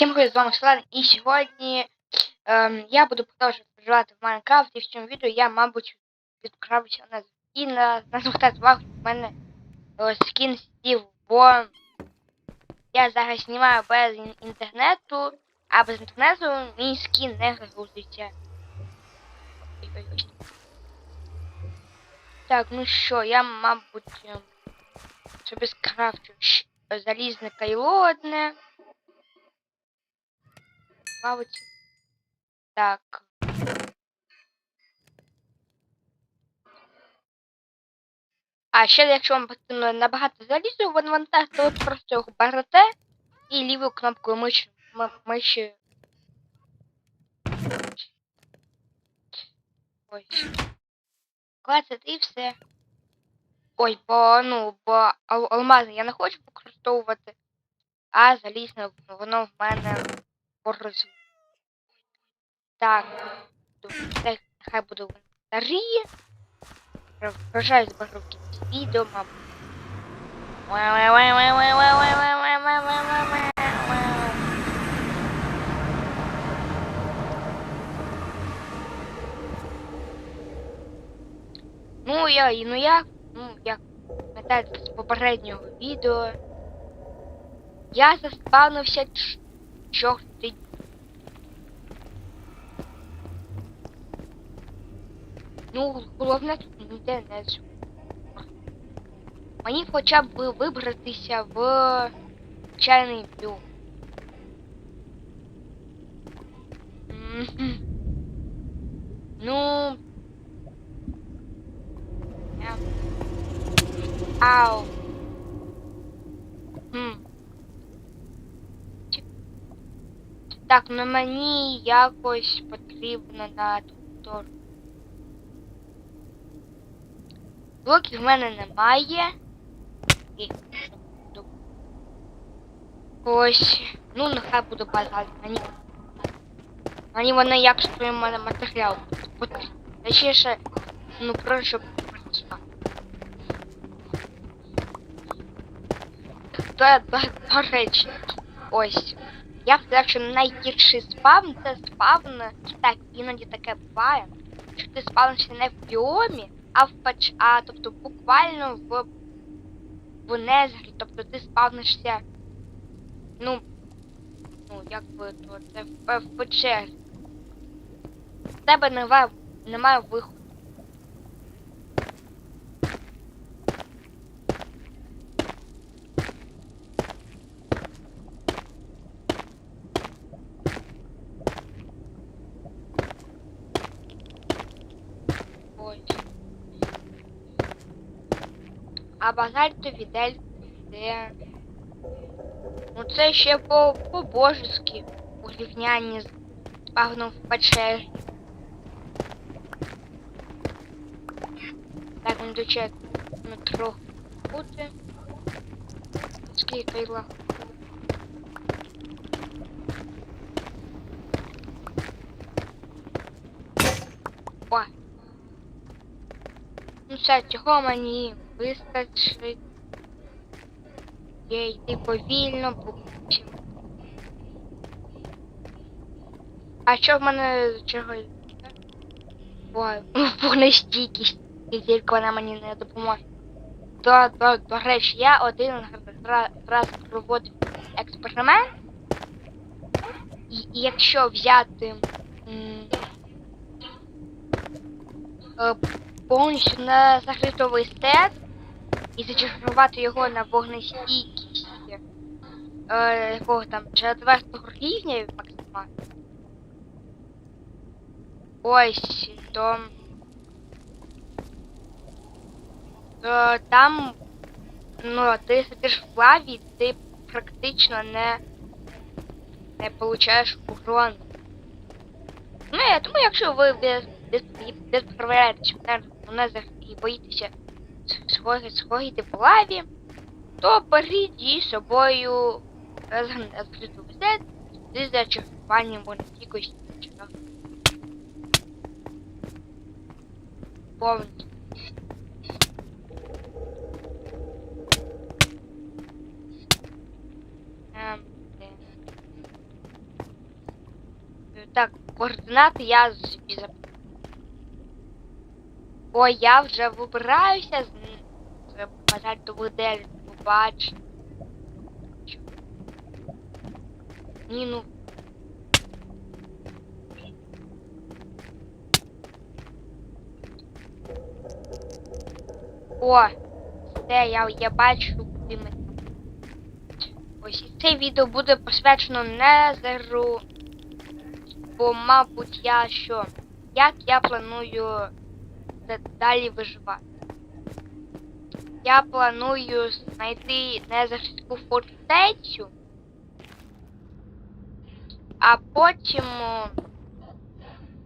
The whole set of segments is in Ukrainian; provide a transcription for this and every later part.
Всім привіт, з вами Слан, і сьогодні ем, я буду продовжувати проживати в Майнкрафт, і в цьому відео я, мабуть, відправлюся на і на, на звертати увагу, в мене е, скін Стів, я зараз знімаю без інтернету, а без інтернету мій скін не грузиться. Так, ну що, я, мабуть, ем, собі скрафчу щ- залізне кайло одне. Мабуть. Так. А ще якщо вам потрібно набагато залізу в інвентар, то ви просто його берете і лівою кнопкою миші, миші. Ось. Клацати і все. Ой, бо, ну, бо ал- алмази я не хочу використовувати, а залізне воно в мене порозву. Так, нехай буде в інвентарі. Вражаю в кінці відео, мабуть. Ну я, і ну я, ну як пам'ятаєте з попереднього відео. Я заспавнився ч- Ну, головне тут ніде не зу. Мені хоча б ви- вибратися в чайний. Мгм. Ну. Ем. Ау. Хм. Так, ну мені якось потрібно на ту сторону. Блоків в мене немає. І... Ось. Ну, нехай буду базар. Мені. Мені вони як своїм матеріал. Точніше, ну просто щоб працювати. До, до, до речі, ось. Я сказав, що найгірший спавн це спавн. Так, іноді таке буває. Що ти спавнишся не в біомі, а в пач... а тобто буквально в в незері, тобто ти спавнишся, ну, ну, як би то, це в, в печері. В тебе немає, немає виходу. Ось. А дельти це. Ну це ще по по-божески у рівнянні з спавном в печері. Так, ну до чек ну бути. Скільки йла. О. Ну все, цього мені вистачить. Я йти повільно, побачимо. А що в мене чого? Ой, вогнестійкість, і тільки вона мені не допоможе. До, до, до речі, я один раз, проводив експеримент. І, і якщо взяти е, повністю на закритовий сет і зачарувати його на вогнестійкість е, якого там четвертого рівня максимально. Ось, то, то там, ну, ти сидиш в лаві, ти практично не, не получаєш урон. Ну, я думаю, якщо ви без, без, без проверяєте незер і боїтеся схогіти по лаві, то беріть зі собою розкриту везет з зачаруванням вогнестійкості. Повністю. Ем. Так, координати я собі зап... О, я вже вибираюся з з бажать модель побач. Ні, ну. О, все, я, я бачу, куди ми. Ось і це відео буде посвячено Незеру. Бо, мабуть, я що? Як я планую далі виживати? Я планую знайти незерську фортецю, а потім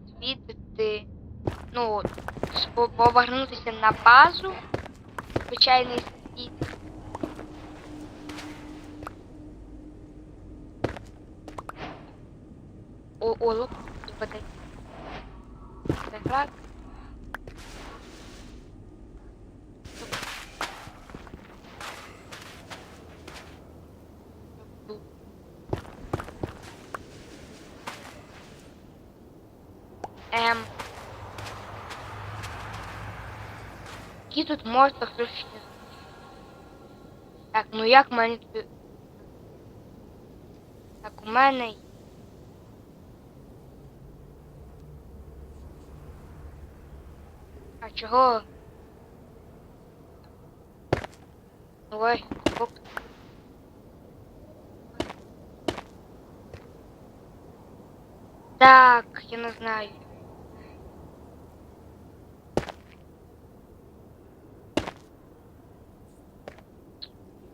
звідти, ну, повернутися на базу, звичайний світ. О, о, лук. Так. Ем. Які тут можна хрещення? Так, ну як мені тут... Так, у мене А чого? Ой, оп. Так, я не знаю.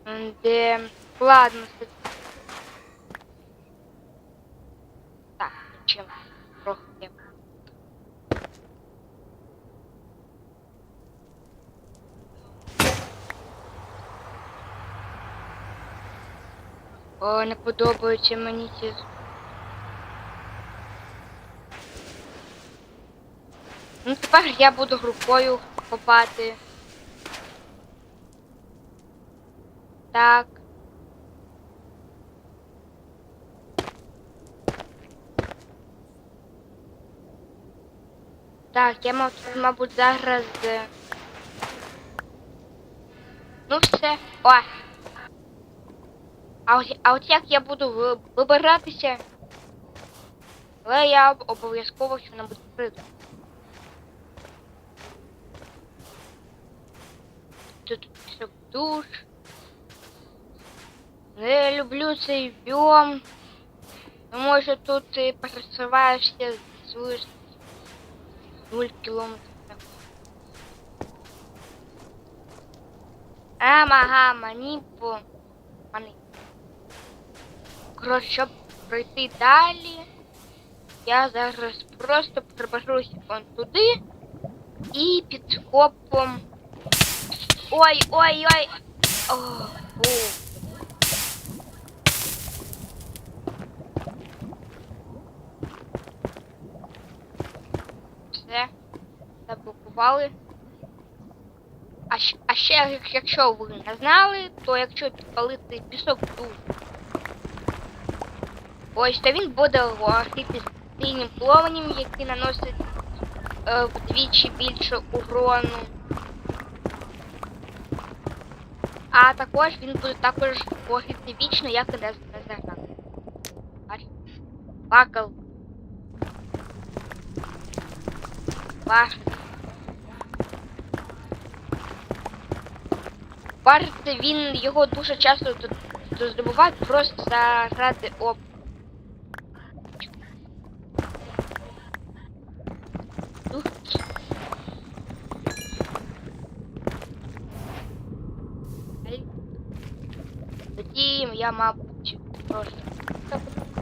М, Де... Ладно, це... Так, чим трохи. О, не подобаються мені ці. Ну тепер я буду групою копати. Так. Так, я мав тут, мабуть, зараз. е, Ну все. О! А от, а от як я буду ви- вибиратися? Але я обов'язково що-небудь прийду. Тут все душ. Не люблю цей біом. Тому що тут ти пересуваєшся з 0 кілометрів. Ама, гама, ніпо. Мани. Коротше, щоб пройти далі, я зараз просто приберусь вон туди і під копом. Ой, Заблокували. А, а ще, як- якщо ви не знали, то якщо підпалити пісок дуже Ось то він буде гасити синім плаванням, який наносить е, вдвічі більше урону. А також він буде також горіти вічно, як і не заграв. Бакал. Бачите. Бачите, він його дуже часто здобувають просто заради об. Тоді я, мабуть, просто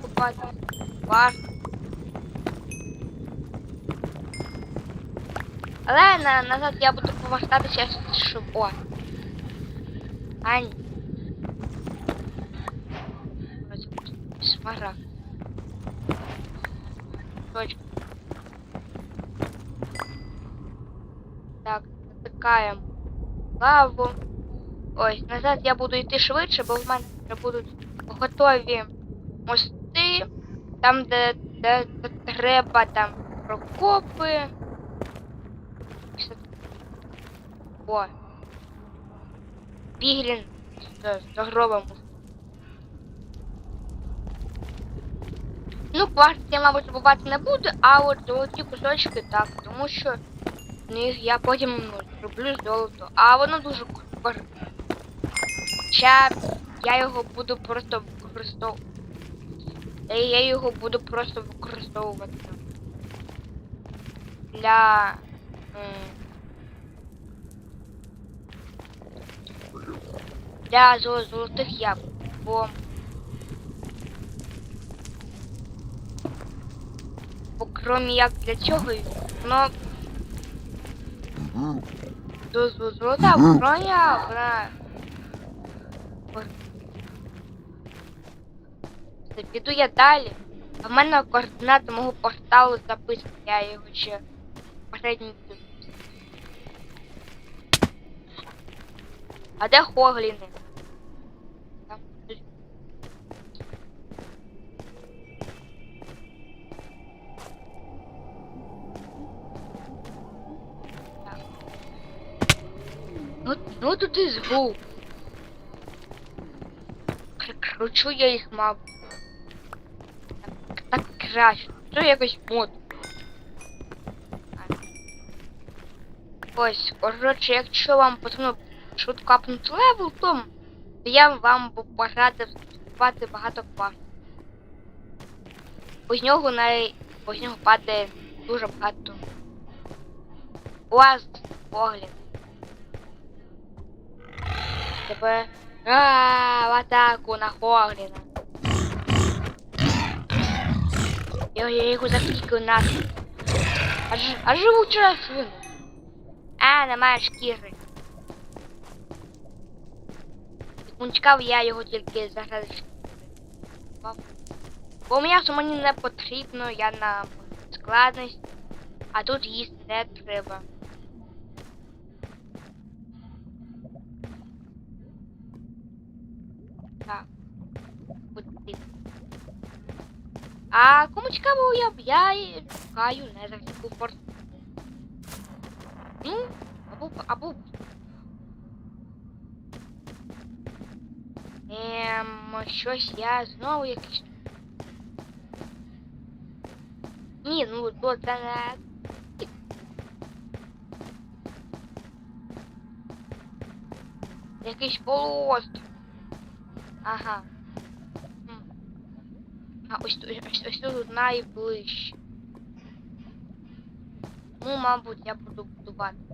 купати. Вар. Але на, назад я буду повертатися, щоб... О! Ань. Смарагд. Точка. Так, натикаємо лаву. Ось, назад я буду йти швидше, бо в мене вже будуть готові мости. Там, де Де, де треба там прокопи. О. Піглін з, з гробом. Ну, кварц я, мабуть, добувати не буду, а от золоті кусочки так, тому що в них я потім ну, зроблю золото. А воно дуже корисне. Ще я його буду просто використовувати. Я його буду просто використовувати. Для. м, Для зо- золотих яблук. Бо. Бо крім як для цього, воно до золота броня, вона. Все, Піду я далі. А в мене координати мого порталу записані, я його ще попередній. А де Хогліни? І звук. Прикручу я їх, мабуть. Так, так краще. Це якось мод. Ось, коротше, якщо вам потрібно швидко апнути левел, то я вам порадив вступати багато квартів. Бо з нього на бо з нього падає дуже багато. Лаз погляд. Тебе. А, в атаку на Хогліна. Я, я його заклікаю на. А, ж, а живуча свину. А, немає шкіри. Секундчка, я його тільки зараз. Бо м'ясо мені не потрібно, я на складність, а тут їсти не треба. Так. От ти. А кому цікаво, я, я шукаю не завжди форт. Ну, або, або. Ем, щось я знову якийсь. Ні, ну то це не. Якийсь полуостров. Ага. Ось, ось, ось тут найближче. Ну, мабуть, я буду будувати.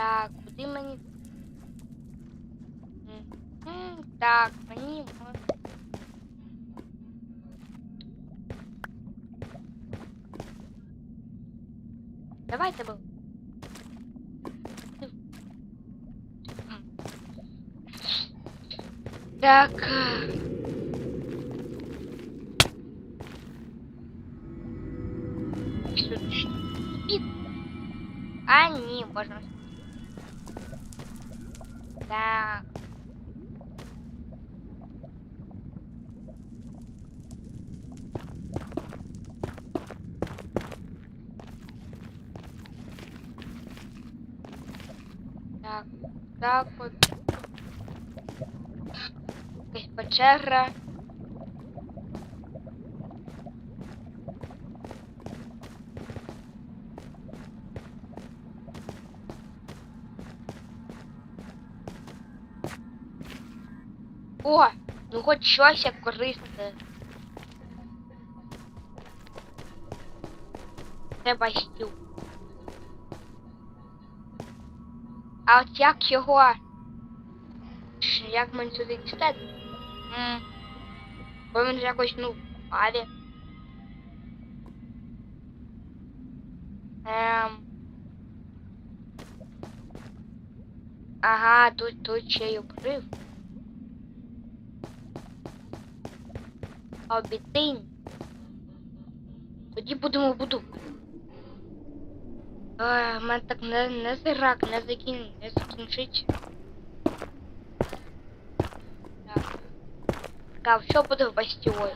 Так, куди? Мгм, Так, мені можна. Давайте бо. Так. Печера. О, ну хоч щось як корисне. Це бастю. А от як його? Як мені сюди дістати? М. Бо він якось, ну, парі. Ем... Ага, тут, тут ще й обрив. Обітин. Тоді будемо будувати. Ой, в мене так не, не зирак, не закін, не закінчить. Так. Так, що буде в бастіоні?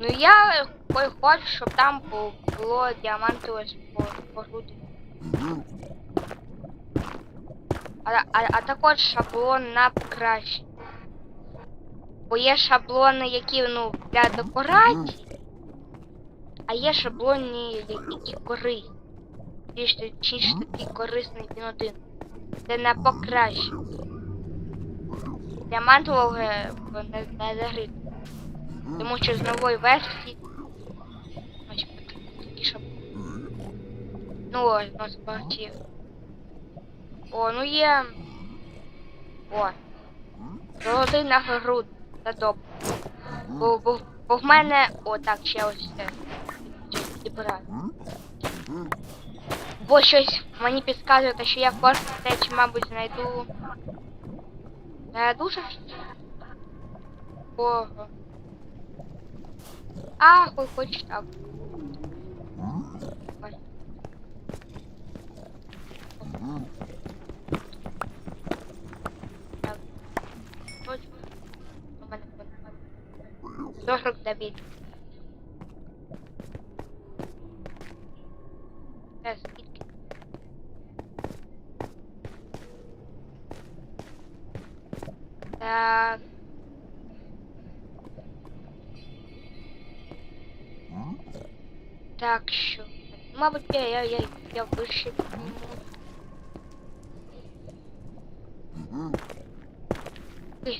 Ну я хо- хочу, щоб там бу- було діамантове спо- А, а, а також шаблон на покращення. Бо є шаблони, які ну, для декорацій, а є шаблони, які, корисні. Більш точніше такий корисний він один. Це на покращення. Діамантового е, не, не загрити. Тому що з нової версії. Ось шаблони. Ну ось, у нас партія. О, ну є. О. Золотий нагруд. Це добре. Бо, бо, бо в мене. О, так, ще ось це. Зібрати. Бо щось мені підказує, що я в фортеці, мабуть, знайду. Не дуже. Ого. А, хоч хоч так. Так. Точно. У мене буде. 49. Це скільки? Так. Так що. Мабуть, я, я, я, я вище підніму.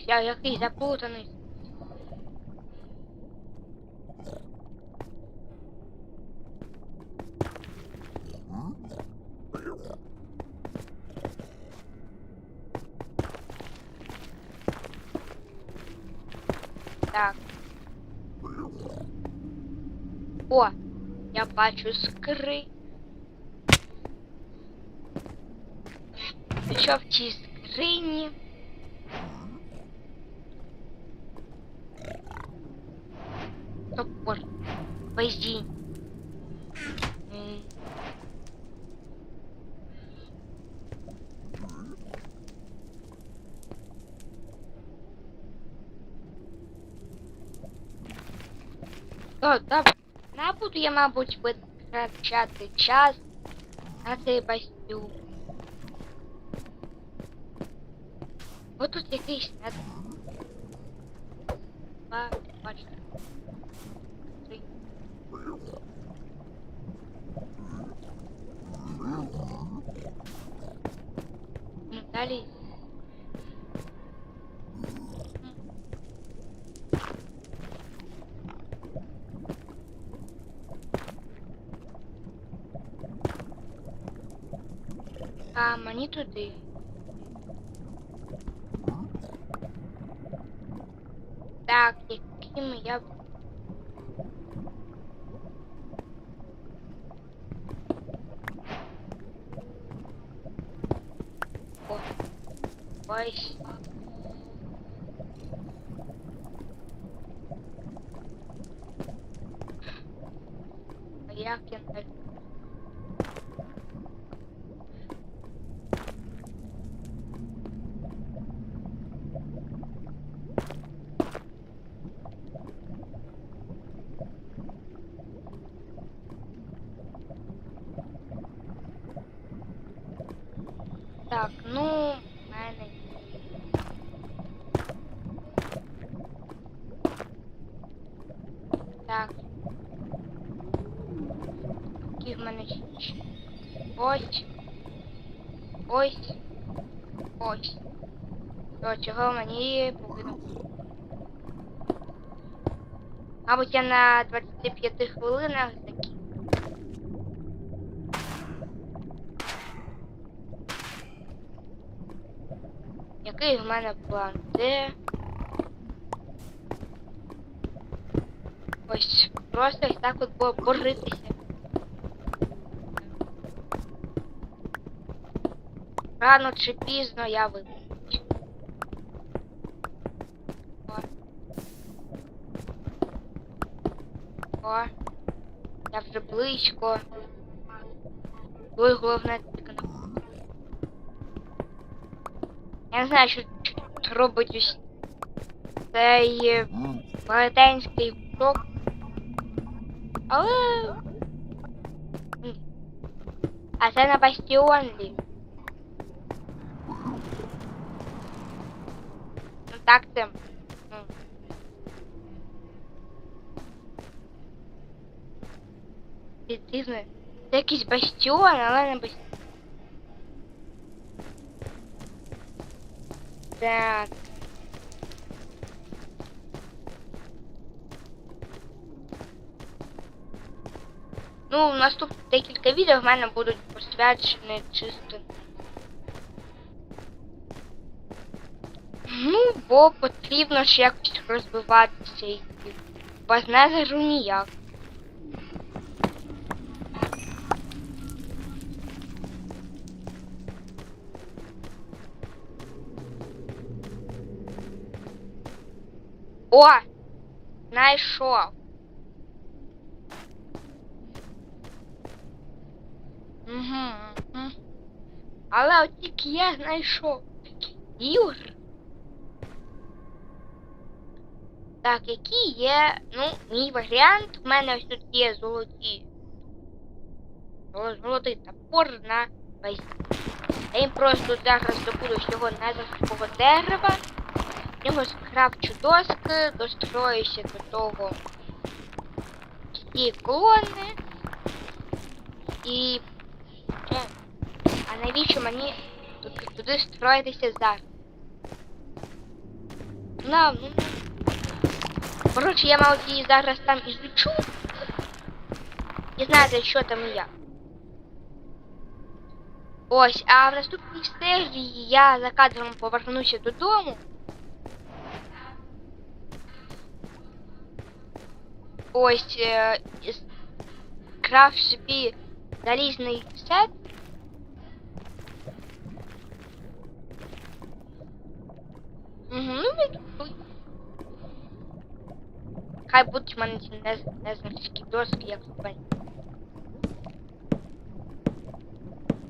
Я який заплутаний. Так. О, я бачу скри. Що в цій скрині? Топор. Везінь. М. О, добре. Не буду я, мабуть, витрачати час на цей бастюк. Ось тут якийсь не два, бачите. Три. Ну, далі. А, мені туди. Так, яким я О, ось. Як я не Так, ну, в мене. Так. Які в мене? Ось. Ось. Ось. То чого мені повинно. Мабуть, я на 25 хвилинах закінчу. Який в мене план? Де? Ось просто так от бо- боритися. Рано чи пізно я вилечу. О. О. Я вже близько. Ой, головне. Я не знаю, що що робить ось цей е, велетенський кусок. Але. А це на бастіонлі. Ну так це. Ну. Дивно. Це якийсь бастіон, але не бастіон. Так. Ну, наступні декілька відео в мене будуть посвячені чисто. Ну, бо потрібно ж якось розвиватися і без незеру ніяк. О! Знайшов. Угу, угу. Але от тільки я знайшов. Юр. Так, які є. Ну, мій варіант. У мене ось тут є золоті. Золотий топор на весь. Я їм просто зараз добуду всього незерського дерева. В нього скрафчу доски, достроюся до того ці колони. І. Е, А навіщо мені туди, строїтися зараз? На, ну. Коротше, я мав її зараз там ізучу. І знаєте, що там і як. Ось, а в наступній серії я за кадром повернуся додому. Ось е, із- крав собі залізний сет. Угу, ну він тут. Хай будуть в мене ці незначні доски, як спать.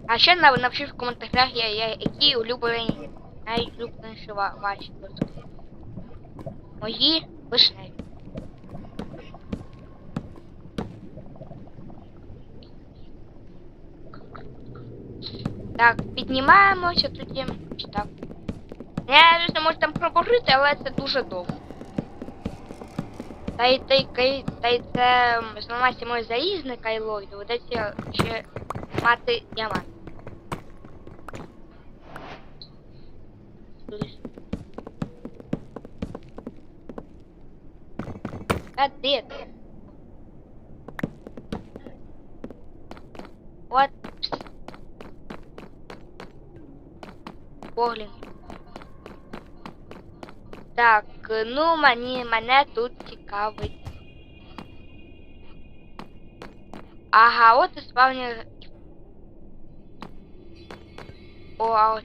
А ще на- напишіть в коментарях, я, я, які улюблені, найулюбленіші ва- ваші доски. Мої вишневі. Так, піднімаємося тоді. Так? Я звісно можу там проговорити, але це дуже довго. Та й та й кай- та й це м, зламати моє залізне кайло і доведеться ще мати діамант. А де ти? От. Поглянь. Так, ну мені мене тут цікавить. Ага, от і спавні. О, а от.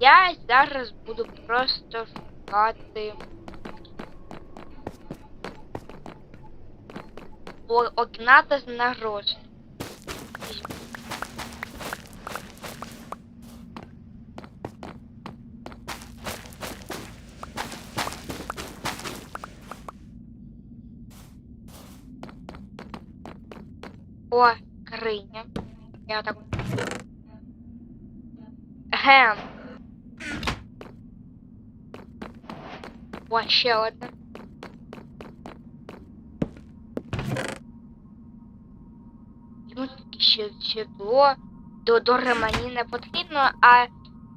Я зараз буду просто шукати. О, Огната з нарост. О, криня. Я так. Гем. О, ще одна. Йому ще сідло до, до ремені не потрібно, а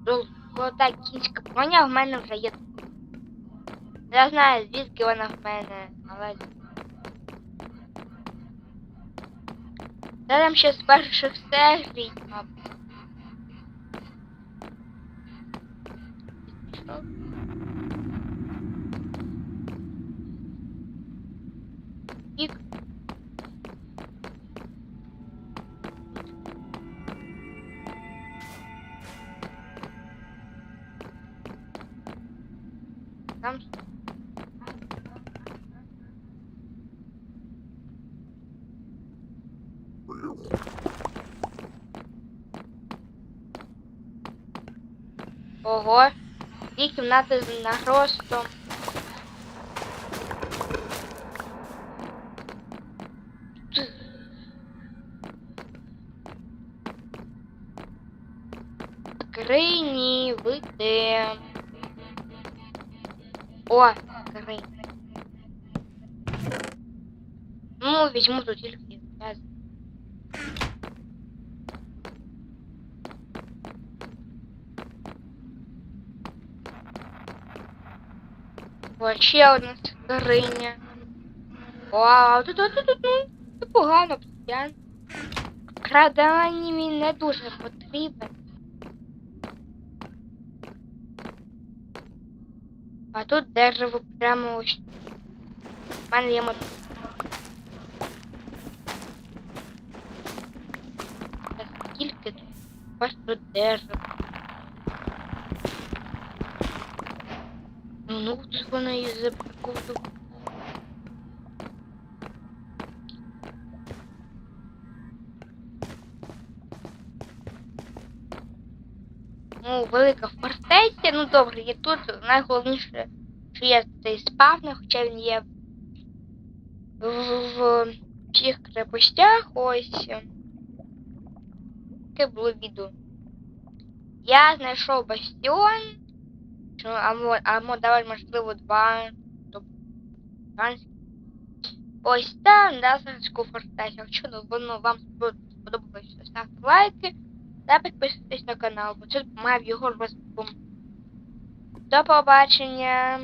золота кінська броня в мене вже є. Я знаю, звідки вона в мене, але. Та там ще з перших серій, мабуть. Ого, дві кімнати з наростом. Скрині, вийти. О, скрині. Ну, візьму тут тільки. О, ще одна скриня. Вау, тут тут тут ну, непогано обсидіан. Крадені мені не дуже потрібен. А тут дерево прямо ось. У мене є мотор. Скільки тут? Тут дерево. Ну, це воно і заприкуду. Ну, велика фортеця, ну добре, і тут найголовніше, що є цей спавнер, хоча він є в, в, в всіх крепостях, ось. Таке було відео. Я знайшов бастіон, що, або, або давай, можливо, два. Ось там, Лазарську фортецю. Якщо ну, воно вам сподобалось, ставте лайки та підписуйтесь на канал, бо це має його розвитку. До побачення!